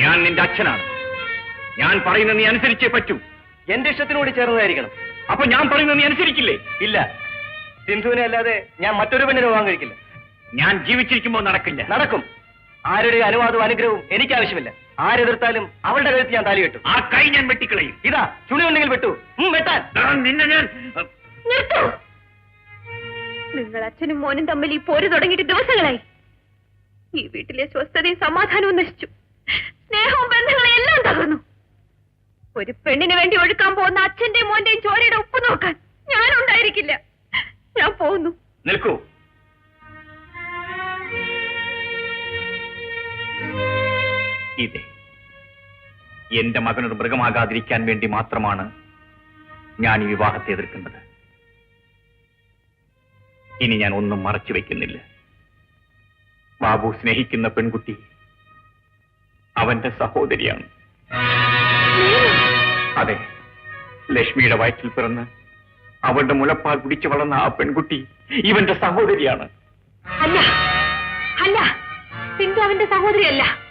ഞാൻ നിന്റെ അച്ഛനാണ്. ഞാൻ പറയുന്നത് നീ അനുസരിച്ചേ പറ്റൂ. എന്റെ ഇഷ്ടത്തിനോട് ചേർന്നതായിരിക്കണം. അപ്പൊ ഞാൻ പറയുന്നത് നീ അനുസരിക്കില്ലേ ഇല്ല. സിന്ധുവിനെ അല്ലാതെ ഞാൻ മറ്റൊരു പെണ്ണിനെ വിവാഹം കഴിക്കില്ല. ഞാൻ ജീവിച്ചിരിക്കുമ്പോൾ നടക്കില്ല. നടക്കും. ആരുടെ അനുവാദവും അനുഗ്രഹവും എനിക്ക് ആവശ്യമില്ല ആരെതിർത്താലും അവളുടെ കഴുത്ത് ഞാൻ താലി കെട്ടും. ആ കൈ ഞാൻ വെട്ടിക്കളയും. ഇതാ ചുളി ഉണ്ടെങ്കിൽ വെട്ടു. വെട്ടാൻ. നിന്നെ ഞാൻ നിർത്തൂ. നിങ്ങൾ അച്ഛനും മോനും തമ്മിൽ ഈ പോര് തുടങ്ങിയിട്ട് ദിവസങ്ങളായി. ഈ വീട്ടിലെ സ്വസ്ഥതയും സമാധാനവും നശിച്ചു സ്നേഹവും ബന്ധങ്ങളും എല്ലാം തകർന്നു ഒരു പെണ്ണിന് വേണ്ടി ഒഴുക്കാൻ പോകുന്ന അച്ഛന്റെ മോന്റെയും ചോരയുടെ ഉപ്പ് നോക്കാൻ ഞാൻ ഉണ്ടായിരിക്കില്ല ഞാൻ പോകുന്നു. നിൽക്കൂ. എന്റെ മകനൊരു മൃഗമാകാതിരിക്കാൻ വേണ്ടി മാത്രമാണ് ഞാൻ ഈ വിവാഹത്തെ എതിർക്കുന്നത്. ഇനി ഞാൻ ഒന്നും മറച്ചു വയ്ക്കുന്നില്ല. ബാബു സ്നേഹിക്കുന്ന പെൺകുട്ടി അവന്റെ സഹോദരിയാണ്. അതെ. ലക്ഷ്മിയുടെ വയറ്റിൽ പിറന്ന് അവളുടെ മുലപ്പാൽ കുടിച്ചു വളർന്ന ആ പെൺകുട്ടി ഇവന്റെ സഹോദരിയാണ്. അല്ല. അല്ല. സിന്ധു അവന്റെ സഹോദരിയല്ല.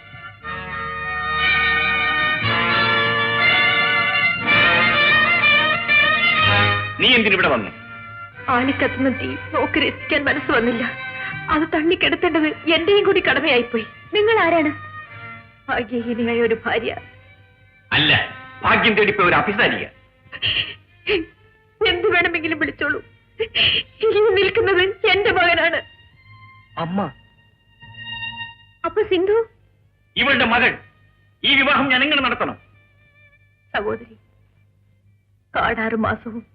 നീ എന്തിനിവിടെ വന്നു? ആളിക്കത്തുന്ന തീ നോക്കി രസിക്കാൻ മനസ്സ് വന്നില്ല. അത് തള്ളിക്കെടുത്തേണ്ടത് എന്റെയും കൂടി കടമയായിപ്പോയി. നിങ്ങൾ ആരാണ് ഭാഗ്യഹീനയായ ഒരു ഭാര്യ. അല്ല. ഭാഗ്യം തേടിപ്പോയ ഒരു അഭിസാരിക. എന്ത് വേണമെങ്കിലും വിളിച്ചോളൂ. നിൽക്കുന്നത് എന്റെ മകനാണ്. അമ്മ. അപ്പൊ സിന്ധു? ഇവളുടെ മകൾ. ഈ വിവാഹം ഞാൻ എങ്ങനെ നടത്തണം? സഹോദരി കാടാറ് മാസവും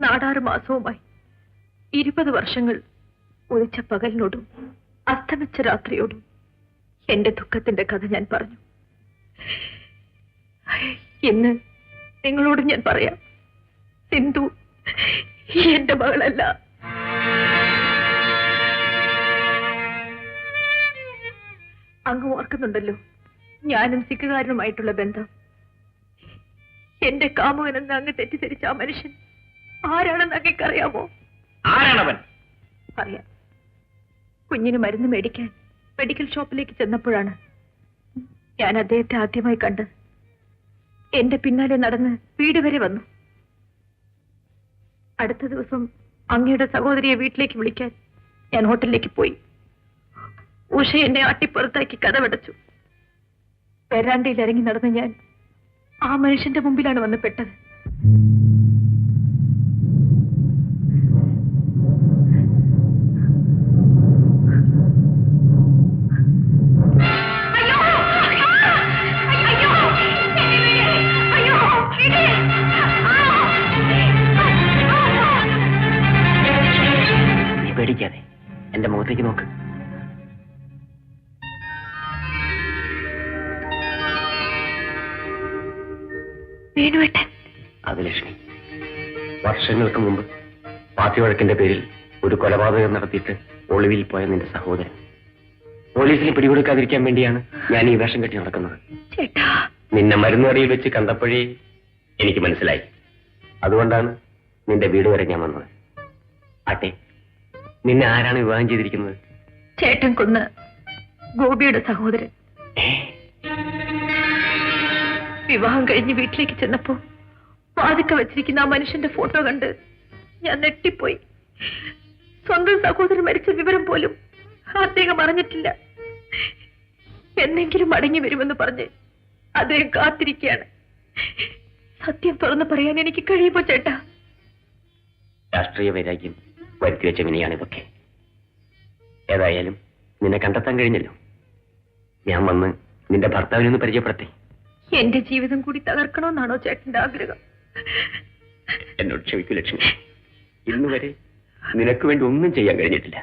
നാടാറ് മാസവുമായി ഇരുപത് വർഷങ്ങൾ ഒളിച്ച പകലിനോടും അസ്തമിച്ച രാത്രിയോടും എന്റെ ദുഃഖത്തിന്റെ കഥ ഞാൻ പറഞ്ഞു. ഇന്ന് നിങ്ങളോട് ഞാൻ പറയാം. സിന്ധു എന്റെ മകളല്ല. അങ്ങ് ഓർക്കുന്നുണ്ടല്ലോ ഞാനും സിക്കുകാരനുമായിട്ടുള്ള ബന്ധം. എന്റെ കാമുകനെന്ന് അങ്ങ് തെറ്റിദ്ധരിച്ച ആ മനുഷ്യൻ ആരാണെന്ന് അങ്ങേക്കറിയാമോ ആരാണവൻ? അറിയാം. കുഞ്ഞിന് മരുന്ന് മേടിക്കാൻ മെഡിക്കൽ ഷോപ്പിലേക്ക് ചെന്നപ്പോഴാണ് ഞാൻ അദ്ദേഹത്തെ ആദ്യമായി കണ്ടത്. എന്റെ പിന്നാലെ നടന്ന് വീട് വരെ വന്നു. അടുത്ത ദിവസം അങ്ങയുടെ സഹോദരിയെ വീട്ടിലേക്ക് വിളിക്കാൻ ഞാൻ ഹോട്ടലിലേക്ക് പോയി. ഉഷ എന്നെ അട്ടിപ്പുറത്താക്കി കഥവടച്ചു. പെരാണ്ടയിൽ ഇറങ്ങി നടന്ന് ഞാൻ ആ മനുഷ്യന്റെ മുമ്പിലാണ് വന്ന് പെട്ടത്. എന്റെ നോക്ക്. വേണുവേട്ടൻ. അത് ലക്ഷ്മി വർഷങ്ങൾക്ക് മുമ്പ് പാർട്ടി വഴക്കിന്റെ പേരിൽ ഒരു കൊലപാതകം നടത്തിയിട്ട് ഒളിവിൽ പോയ നിന്റെ സഹോദരൻ. പോലീസിന് പിടികൊടുക്കാതിരിക്കാൻ വേണ്ടിയാണ് ഞാൻ ഈ വേഷം കെട്ടി നടക്കുന്നത്. നിന്നെ മരുന്നുകടയിൽ വെച്ച് കണ്ടപ്പോഴേ എനിക്ക് മനസ്സിലായി. അതുകൊണ്ടാണ് നിന്റെ വീട് വരെ ഞാൻ വന്നത്. ആട്ടെ നിന്നെ ആരാണ് വിവാഹം ചെയ്തിരിക്കുന്നത്? ചേട്ടൻ കൊന്ന് ഗോപിയുടെ സഹോദരൻ. വിവാഹം കഴിഞ്ഞ് വീട്ടിലേക്ക് ചെന്നപ്പോ വാതിക്ക വെച്ചിരിക്കുന്ന ആ മനുഷ്യന്റെ ഫോട്ടോ കണ്ട് ഞാൻ നെട്ടിപ്പോയി സ്വന്തം സഹോദരൻ മരിച്ച വിവരം പോലും അദ്ദേഹം അറിഞ്ഞിട്ടില്ല. എന്നെങ്കിലും മടങ്ങി വരുമെന്ന് പറഞ്ഞ് അദ്ദേഹം കാത്തിരിക്കുകയാണ്. സത്യം തുറന്നു പറയാൻ എനിക്ക് കഴിയുമോ ചേട്ടാ? രാഷ്ട്രീയ വൈരാഗ്യം. വരുത്തി വെച്ച വിനയാണിതൊക്കെ ഏതായാലും നിന്നെ കണ്ടെത്താൻ കഴിഞ്ഞല്ലോ. ഞാൻ വന്ന് നിന്റെ ഭർത്താവിനെ ഒന്ന് പരിചയപ്പെടുത്തി. എന്റെ ജീവിതം കൂടി തകർക്കണമെന്നാണോ ചേട്ടന്റെ ആഗ്രഹം? എന്നോട് ക്ഷമിക്കൂ ലക്ഷ്മി. ഇന്ന് വരെ നിനക്ക് വേണ്ടി ഒന്നും ചെയ്യാൻ കഴിഞ്ഞിട്ടില്ല.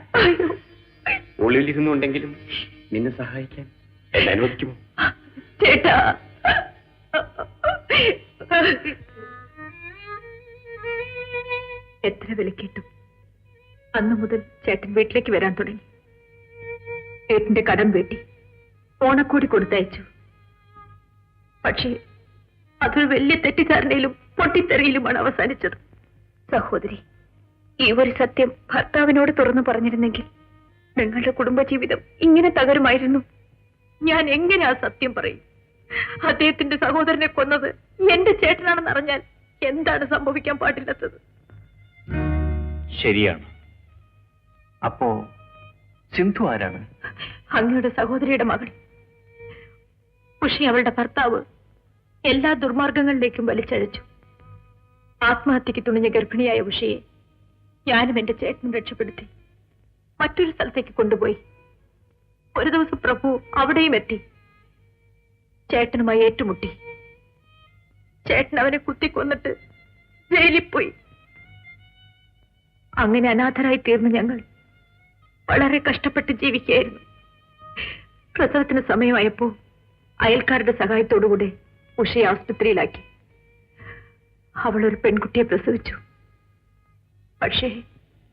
ഉള്ളിലിരുന്നുണ്ടെങ്കിലും ഒളിവിലിരുന്നുണ്ടെങ്കിലും നിന്നെ സഹായിക്കാൻ എന്നെ അനുവദിക്കുമോ? ചേട്ടാ. എത്ര വിലക്കിട്ടും. അന്നു മുതൽ ചേട്ടൻ വീട്ടിലേക്ക് വരാൻ തുടങ്ങി. ഏട്ടന്റെ കടം വെട്ടി ഓണക്കൂടി കൊടുത്തയച്ചു. പക്ഷേ അതൊരു വലിയ തെറ്റിദ്ധാരണയിലും പൊട്ടിത്തെറിയിലുമാണ് അവസാനിച്ചത്. സഹോദരി ഈ ഒരു സത്യം ഭർത്താവിനോട് തുറന്നു പറഞ്ഞിരുന്നെങ്കിൽ നിങ്ങളുടെ കുടുംബജീവിതം ഇങ്ങനെ തകരുമായിരുന്നു. ഞാൻ എങ്ങനെ ആ സത്യം പറയും? അദ്ദേഹത്തിന്റെ സഹോദരനെ കൊന്നത് എന്റെ ചേട്ടനാണെന്ന് അറിഞ്ഞാൽ എന്താണ് സംഭവിക്കാൻ പാടില്ലാത്തത്? ശരിയാണ്. അപ്പോ സിന്ധു ആരാണ്? അങ്ങയുടെ സഹോദരിയുടെ മകൾ. ഉഷി അവളുടെ ഭർത്താവ് എല്ലാ ദുർമാർഗങ്ങളിലേക്കും വലിച്ചഴച്ചു. ആത്മഹത്യക്ക് തുണിഞ്ഞ ഗർഭിണിയായ ഉഷയെ ഞാനും എന്റെ ചേട്ടനും രക്ഷപ്പെടുത്തി. മറ്റൊരു സ്ഥലത്തേക്ക് കൊണ്ടുപോയി. ഒരു ദിവസം പ്രഭു അവിടെയും എത്തി. ചേട്ടനുമായി ഏറ്റുമുട്ടി. ചേട്ടൻ അവനെ കുത്തിക്കൊന്നിട്ട് ജയിലിൽ പോയി. അങ്ങനെ അനാഥരായി തീർന്ന ഞങ്ങൾ. വളരെ കഷ്ടപ്പെട്ട് ജീവിക്കുകയായിരുന്നു. പ്രസവത്തിന് സമയമായപ്പോ അയൽക്കാരുടെ സഹായത്തോടുകൂടെ ഉഷയെ ആസ്പത്രിയിലാക്കി. അവൾ ഒരു പെൺകുട്ടിയെ പ്രസവിച്ചു. പക്ഷേ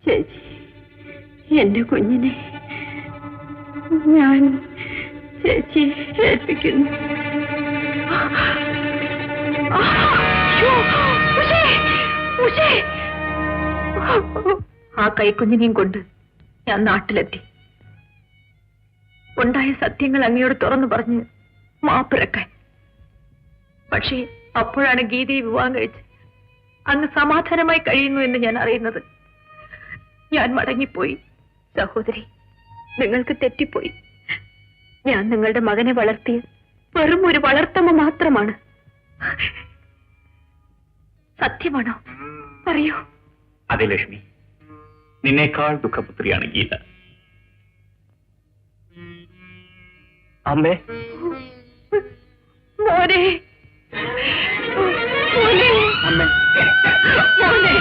ചേച്ചി എന്റെ കുഞ്ഞിനെ ഞാൻ ചേച്ചി ഏൽപ്പിക്കുന്നു. ആ കൈക്കുഞ്ഞിനെയും കൊണ്ട് ഞാൻ നാട്ടിലെത്തി. ഉണ്ടായ സത്യങ്ങൾ അങ്ങയോട് തുറന്നു പറഞ്ഞ് മാപ്പിറക്കാൻ. പക്ഷേ അപ്പോഴാണ് ഗീതയെ വിവാഹം കഴിച്ച് അങ്ങ് സമാധാനമായി കഴിയുന്നു എന്ന് ഞാൻ അറിയുന്നത്. ഞാൻ മടങ്ങിപ്പോയി. സഹോദരി നിങ്ങൾക്ക് തെറ്റിപ്പോയി. ഞാൻ നിങ്ങളുടെ മകനെ വളർത്തിയ വെറും ഒരു വളർത്തമ്മ മാത്രമാണ്. സത്യമാണോ? പറയൂ. അതെ ലക്ഷ്മി. നിന്നേക്കാൾ ദുഃഖപുത്രിയാണ് ഗീത. അമ്മേ മോനെ. അമ്മേ മോനെ.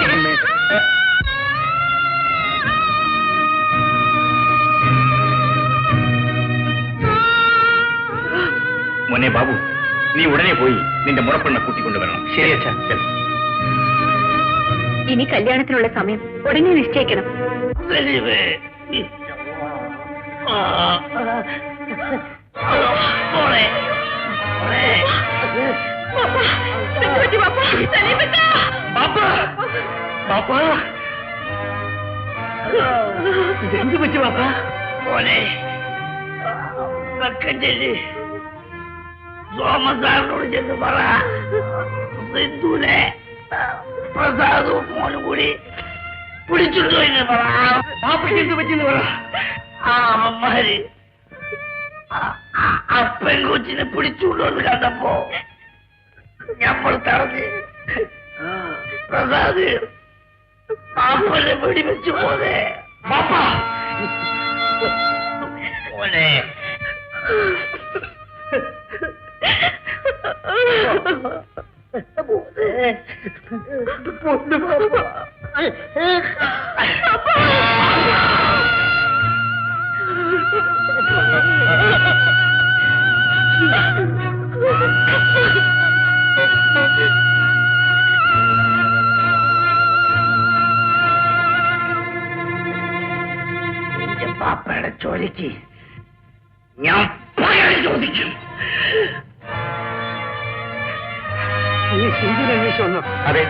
മോനെ ബാബു നീ ഉടനെ പോയി നിന്റെ മുറപ്പെണ്ണ കൂട്ടിക്കൊണ്ടുവരണം. ശരി അച്ഛാ. ഇനി കല്യാണത്തിനുള്ള സമയം ഉടനെ നിശ്ചയിക്കണം. എന്ത് പറ്റി പാപ്പാ? മോനെ കക്കഞ്ചേരി സോമസാറിനോട് ചെന്ന് പറ. സിന്ധുനെ പിടിച്ചിട്ടു എന്ന് പറ പാപ്പയ്ക്ക് എന്ത് പറ്റിയെന്ന് പറ ആ അമ്മമാര് ആ- പെൺകൊച്ചിനെ പിടിച്ചുകൊണ്ടുവന്ന് കണ്ടപ്പോ ഞമ്മൾ തടഞ്ഞ് പ്രസാദ് പാപ്പനെ വെടിവെച്ചു പോലെ പാപ്പ മോനെ. നിന്റെ പാപ്പയുടെ ചോദിക്ക് ഞാൻ പകരം ചോദിക്കും. നീ അന്വേഷിച്ചു വന്നു? അതെ.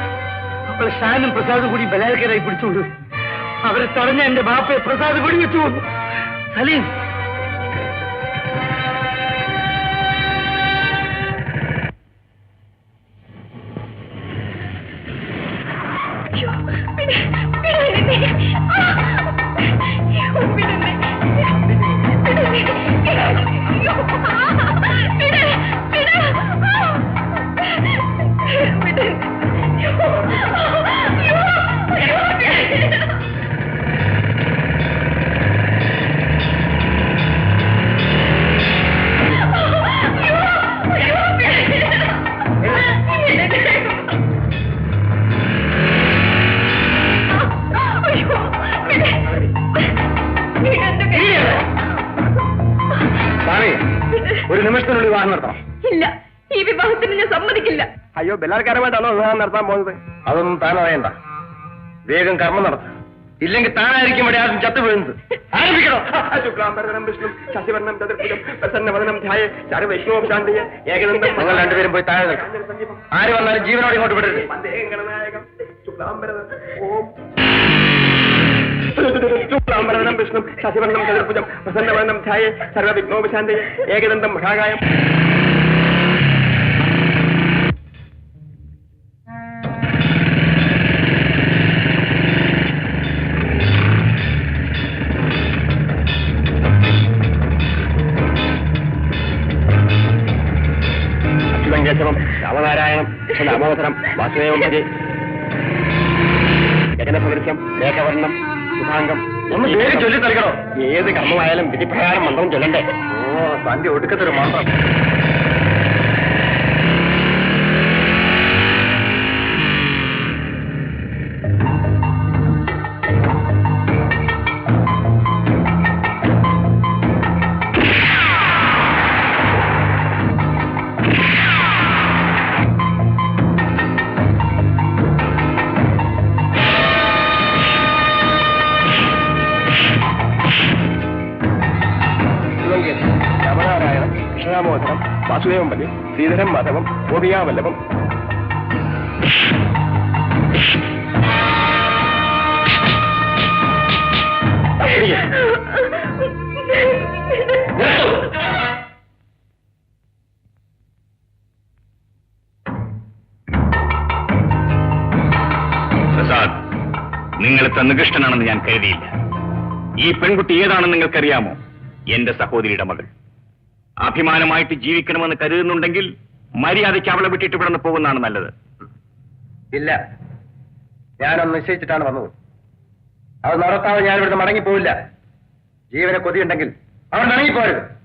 അപ്പോൾ ഷാനും പ്രസാദും കൂടി ബലാത്കാരായി പിടിച്ചുകൊണ്ട് അവരെ തടഞ്ഞ എന്റെ ബാപ്പയെ പ്രസാദ് വെടിവെച്ചു സലീം അയ്യോ ബലാത്കാരമായിട്ടാണോ വിവാഹം നടത്താൻ പോകുന്നത്. അതൊന്നും താൻ അറിയണ്ട. വേഗം കർമ്മം നടത്തും. ഇല്ലെങ്കിൽ താനായിരിക്കും ഇവിടെ ആദ്യം ചത്തു വീഴുന്നത്. ആരംഭിക്കണോ? ശുക്ലാംബരധരം വിഷ്ണു ശശിവർണം ചതുർഭുജം പ്രസന്നവദനം ധ്യായ സർവൈഷ്ണവം ശാന്തിയെ ഏകദന്തം നിങ്ങൾ രണ്ടുപേരും പോയി താഴെ ആര് വന്നാലും ജീവനോട് ഇങ്ങോട്ട് വിടരുത്. ശുക്ലാംബരധനം വിഷ്ണു ശശിവർണം ചതുർഭുജം പ്രസന്നവദനം ധ്യായ സർവവിഘ്നോപശാന്തിയെ ഏകദന്തം മഹാകായം. കൃഷ്ണദാമോദരം വാസുദേവം ഭജെ ഗജനസദൃശ്യം ലേഖവർണം സുഭാംഗം ഒന്ന് പേര് ചൊല്ലി നൽകണോ ഏത് കർമ്മമായാലും വിധിപ്രകാരം മന്ത്രം ചൊല്ലണ്ടേ? ഓ തന്റെ ഒടുക്കത്തൊരു മന്ത്രം. മാധവം ഗോപിയാവല്ലഭം പ്രസാദ് നിങ്ങൾ ഇത്ര നികൃഷ്ടനാണെന്ന് ഞാൻ കരുതിയില്ല. ഈ പെൺകുട്ടി ഏതാണെന്ന് നിങ്ങൾക്കറിയാമോ? എന്റെ സഹോദരിയുടെ മകൾ. അഭിമാനമായിട്ട് ജീവിക്കണമെന്ന് കരുതുന്നുണ്ടെങ്കിൽ മര്യാദയ്ക്ക് അവളെ വിട്ടിട്ട് ഇവിടെ നിന്ന് പോകുന്നതാണ് നല്ലത്. ഇല്ല. ഞാനൊന്ന് നിശ്ചയിച്ചിട്ടാണ് വന്നത്. അത് നടത്താതെ ഞാൻ ഇവിടുന്ന് മടങ്ങിപ്പോവില്ല. ജീവനെ കൊതിയുണ്ടെങ്കിൽ അവർ മടങ്ങിപ്പോരുത്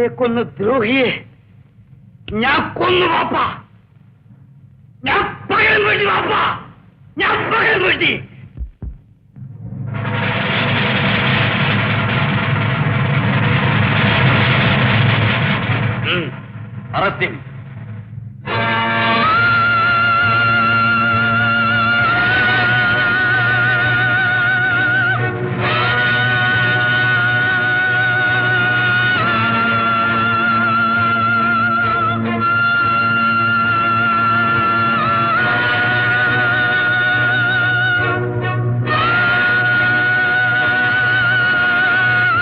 ബാപ്പയെ കൊന്ന് ദ്രോഹിയെ. ഞാൻ കൊന്നു ബാപ്പ. ഞാൻ പകരം വേണ്ടി ബാപ്പ. ഞാൻ പകരം വേണ്ടി അറസ്റ്റ്